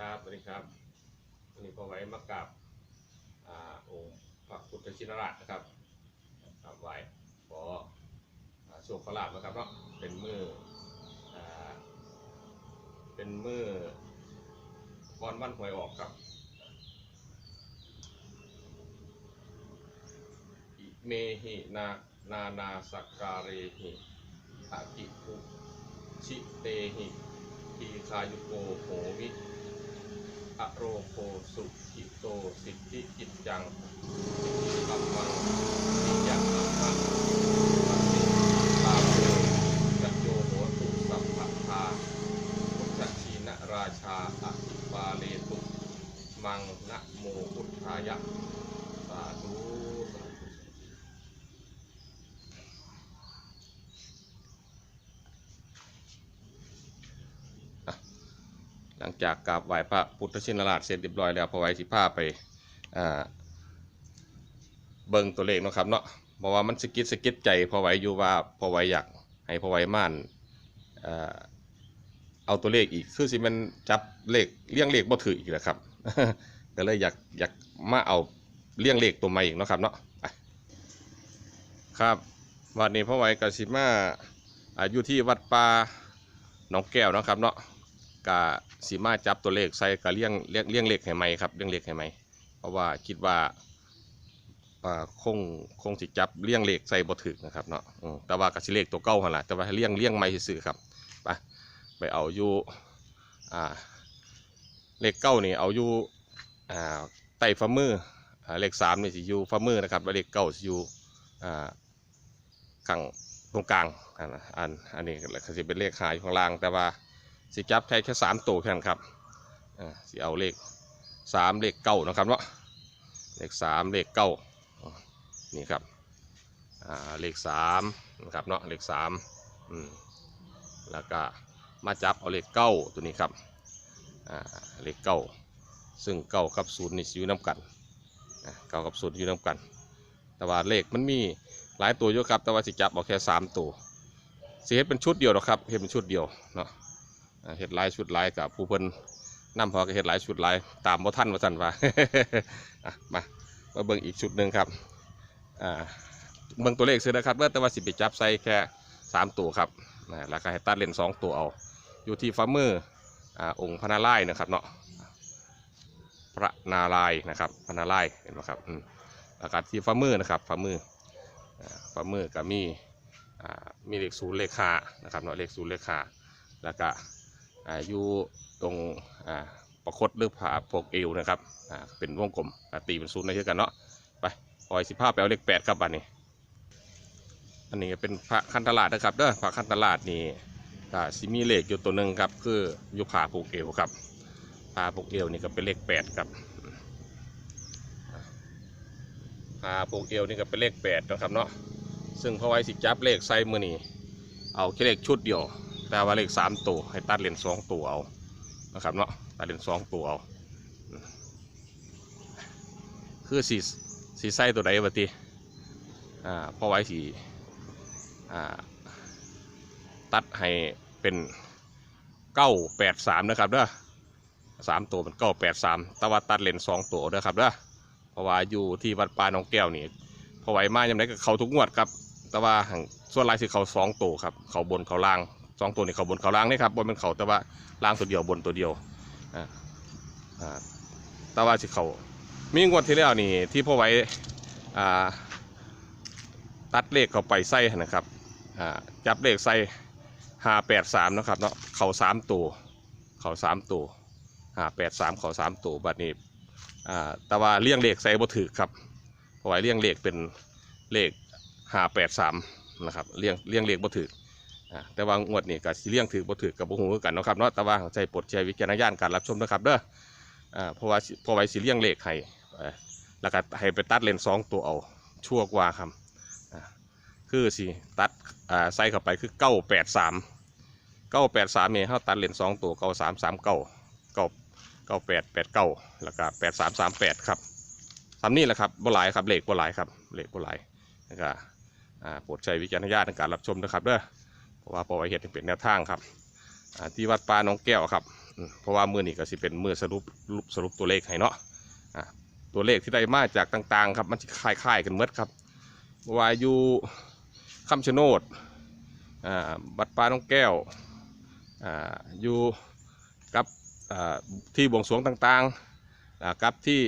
ครับสวัสดีครับวันนี้พอไว้มากับอ่าองค์พระพุทธชินราชนะครับกราบไหว้ขออ่าโชคขลาบนะครับเนาะเป็นมืออ่าเป็นมือก้อนวันหวยออกครับอิเมหินานานาสักการเรหิอากิภูชิเตหิทีคายุโกโหวิ อโรโคสุขิโตสิทธิจิตจังกัมมังนิยังอัมมังปฏิตาโยกัจโยโหตุสัพพะทาพุทธชีนราชาอภิปาเลตุ มังนะโมพุทธายะ สาธุสาธุ หลังจากกราบไหว้พระพุทธชินราชเสร็จเรียบร้อยแล้วพอไว้สิพาไปเบิ่งตัวเลขเนาะครับเนาะเพราะว่ามันสกิดสกิดใจพอไว้อยู่ว่าพอไว้อยากให้พอไว้ม่านเอาตัวเลขอีกคือสิมันจับเลขเลี้ยงเลขบ่ถืออีกแล้วครับก็เลยอยากอยากมาเอาเลี้ยงเลขตัวใหม่อีกเนาะครับเนาะครับวันนี้พ่อไว้กสิมาอายู่ที่วัดป่าหนองแก้วนะครับเนาะ กะสีมาจับตัวเลขใส่กะเลี้ยงเลี้ยงเลี้ยงเลขให้ไหมครับเลี้ยงเลขให้ไหมเพราะว่าคิดว่าอ่าคงคงสิจับเลี้ยงเลขใส่บ่ถึกนะครับเนาะอืมแต่ว่ากะสิเลขตัวเก่าหั่นล่ะแต่ว่าให้เลี้ยงเลี้ยงใหม่ซื่อๆครับไปไปเอาอยู่อ่าเลขเก้านี่เอาอยู่อ่าใต้ฝ่ามืออ่าเลขสามนี่สิอยู่ฝ่ามือนะครับแล้วเลขเก้าสิอยู่อ่าข้างตรงกลางอันอันอันนี้ก็สิเป็นเลขหายข้างล่างแต่ว่า สิจับใช้แค่สามตัวแค่นั้นครับสิเอาเลขสามเลขเก้านะครับเนาะเลขสามเลขเก้านี่ครับเลขสามนะครับเนาะเลขสามแล้วก็มาจับเอาเลขเก้าตัวนี้ครับเลขเก้าซึ่งเก้ากับศูนย์นี่สิอยู่น้ำกันเก้ากับศูนย์อยู่น้ำกัน แต่ว่าเลขมันมีหลายตัวเยอะครับ แต่ว่าสิจับเอาแค่สามตัวสิเฮ็ดเป็นชุดเดียวหรอกครับเฮ็ดเป็นชุดเดียวเนาะ เฮ็ดลายชุดลายกับผู้เพิ่นนำพอก็เฮ็ดลายชุดลายตามบ่ทันว่าซั่นว่าอะมามาเบิ่งอีกชุดหนึ่งครับอ่าเบิ่งตัวเลขซื้อนะครับเมื่อแต่ว่าสิไปจับใส่แค่สามตัวครับแล้วก็ให้ตัดเลนสองตัวเอา อยู่ที่ฝ่ามืออ่าองค์พระนารายนะครับเนาะพระนารายนะครับพระนารายเห็นไหมครับอืมแล้วก็ที่ฝ่ามือร์นะครับฝ่ามืออ่าฝ่ามือก็มีอ่ามีเลขศูนย์เลขห้านะครับเนาะเลขศูนย์เลขห้าแล้วก็ อายู่ตรงประคดหรือผาพวกเอวนะครับเป็นวงกลมตีเป็นศูนย์ในเช่นกันเนาะไปปล่อยสิภาพไปเอาเลขแปดครับบันนี้ อันนี้เป็นพระคันตลาดนะครับเด้อพระคันตลาดนี่ก็สิมีเลขอยู่ตัวหนึ่งครับคืออยู่ผาผูกเอวครับผาผูกเอวนี่ก็เป็นเลขแปดครับผาผูกเอวนี่ก็เป็นเลขแปดนะครับเนาะซึ่งพอไว้สิจับเลขใส่มือนี่เอาแค่เลขชุดเดียว แต่ว่าเลขสามตัวให้ตัดเลนสองตัวเอานะครับเนาะตัดเลนสองตัวเอาคือสีสีไส้ตัวใดวะทีอ่าพอไว้สีอ่าตัดให้เป็นเก้าแปดสามนะครับเด้อสามตัวเป็นเก้าแปดสามต่ว่าตัดเลนสองตัวเด้อครับเด้อเพราะว่าอยู่ที่วัดปาหนองแก้วนี่พอไว้มายังไงก็เขาทุกงวดครับ แต่ว่าส่วนลายสิเขาสองตัวครับ เขาบนเขาล่าง สองตัวนี่เขาบนเขาล่างนี่ครับบนเป็นเขาแต่ว่าล่างตัวเดียวบนตัวเดียวอ่าอ่าแต่ว่าสิเขามีงวดที่แล้วนี่ที่พ่อไว้ตัดเลขเข้าไปใส่นะครับจับเลขใส่ห้าแปดสามนะครับเนาะเขาสามตัวเขาสามตัวห้าแปดสามเขาสามตัวบัดนี้แต่ว่าเลี่ยงเลขใส่บ่ถือครับพ่อไว้เลี่ยงเลขเป็นเลขห้าแปดสามนะครับเลี้ยงเลี้ยงเลขบ่ถือ แต่ว่างวดนี้ก็สิเลี้ยงถือบ่ถือกับบ่ฮู้คือกันเนาะครับเนาะแต่ว่าใจปรดใช้วิจารณญาณการรับชมนะครับเด้อเพราะว่าเพราะไว้สิเลี้ยงเลขให้แล้วก็ให้ไปตัดเลนสองตัวเอาชั่วกว่าครับคือสิตัดใส่เข้าไปคือเก้าแปดสามเก้าแปดสามเนี่ยเขาตัดเลนสองตัวเก้าสามสามเก้าเก้าเก้าแปดแปดเก้าแล้วก็แปดสามสามแปดครับสามนี่แหละครับบ่หลายครับเลขบ่หลายครับเลขบ่หลายแล้วก็อ่าปรดใช้วิจารณญาณในการรับชมนะครับเด้อ ว่าปอไว้เหตุเป็นแนวทางครับที่วัดป่าหนองแก้วครับ เพราะว่ามือนี้ก็สิเป็นมือสรุปสรุปตัวเลขให้เนาะตัวเลขที่ได้มาจากต่างๆครับมันจะคล้ายๆกันเมดครับว่าอยู่คำชะโนดบัดปลาน้องแก้วออยู่กับที่บวงสรวงต่างๆกับที่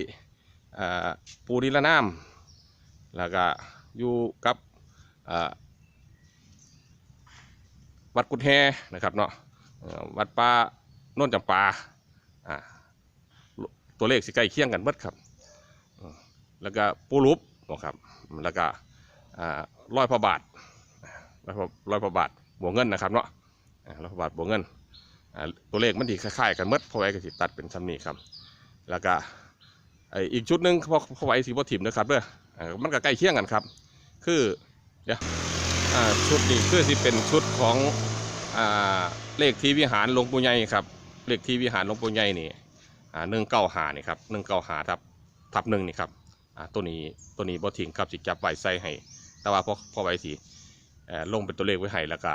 ปูนิลนามแล้วก็อยู่กับ วัดกุดแฮนะครับเนาะวัดป่าโน่นจำปาอ่าตัวเลขสิใกล้เคียงกันเบิดครับ แล้วก็ปูรุปนะครับแล้วก็อ่าร้อยพระบาทร้อยพระร้อยพระบาทบวกเงินนะครับเนาะร้อยพระบาทบวกเงินตัวเลขมันดีคล้ายๆกันเบิดเพราะไว้ก็สิตัดเป็นซ้ำนี้ครับ แล้วก็อีกชุดหนึ่งพอพอไว้สีบ่ถิ่มนะครับเด้อมันก็ใกล้เคียงกันครับ คือเดี๋ยว ชุดนี้คือสิเป็นชุดของอเลขที่วิหารหลวงปู่ใหญ่ครับ เลขที่วิหารหลวงปู่ใหญ่นี่หนึ่งเก้าหานี่ครับหนึ่งเก้าหาทับทับหนึ่งนี่ครับตัวนี้ตัวนี้บ่ทิ้งครับสิจับไว้ใส่ให้ แต่ว่าพอพอไว้สิเอ่อลงเป็นตัวเลขไว้ให้แล้วก็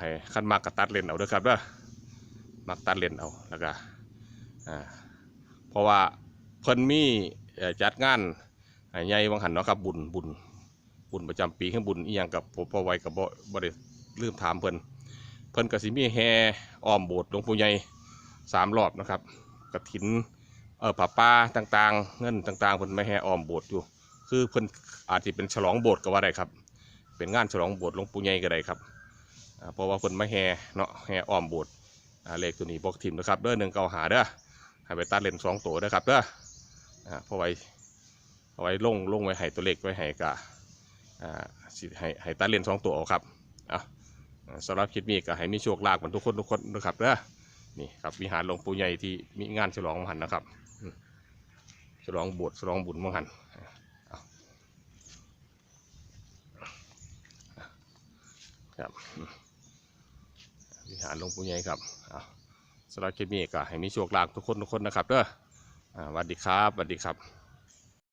ให้ขั้นมากกับตัดเลนเอาด้อครับเด้อมักตัดเลนเอาแล้วก็เพราะว่าเพิ่นมี่จัดงานใหญ่วังหันเนาะครับบุญบุญ บุญประจำปีขึ้นบุญอีหยังกับผมพอไว้กับบ่บ่ได้ลืมถามเพิ่นเพิ่นก็สิมีแห่อ้อมโบสถ์หลวงปู่ใหญ่สามรอบนะครับกฐินเอ่อผ้าป่าต่างๆ เงินต่าง ๆเพิ่นมาแห่อ้อมโบสถ์อยู่ คือเพิ่นอาจสิเป็นฉลองโบสถ์ก็ว่าได้ครับ เป็นงานฉลองโบสถ์หลวงปู่ใหญ่ก็ได้ครับเพราะว่าเพิ่นมาแห่เนาะแห่อ้อมโบสถ์เลขตัวนี้บอกถิ่มนะครับเด้อหนึ่งเกาหาเด้อให้ไปตัดเลนสองตัวเด้อครับเด้ออ่าเพราะไว้เอาไว้ลงลงไว้ให้ตัวเลขไว้ให้กะ อ่าให้ให้ตาเลนสองตัวเอาครับอะสำหรับคลิปนี้ก็ให้มีโชคลาภกันทุกคนทุกคนนะครับเด้อนี่ครับวิหารหลวงปู่ใหญ่ที่มีงานฉลองมหันนะครับฉลองบวชฉลองบุญมหันเอาครับวิหารหลวงปู่ใหญ่ครับสำหรับคลิปนี้ก็ให้มีโชคลาภทุกคนทุกคนนะครับเด้ออ่าสวัสดีครับสวัสดีครับ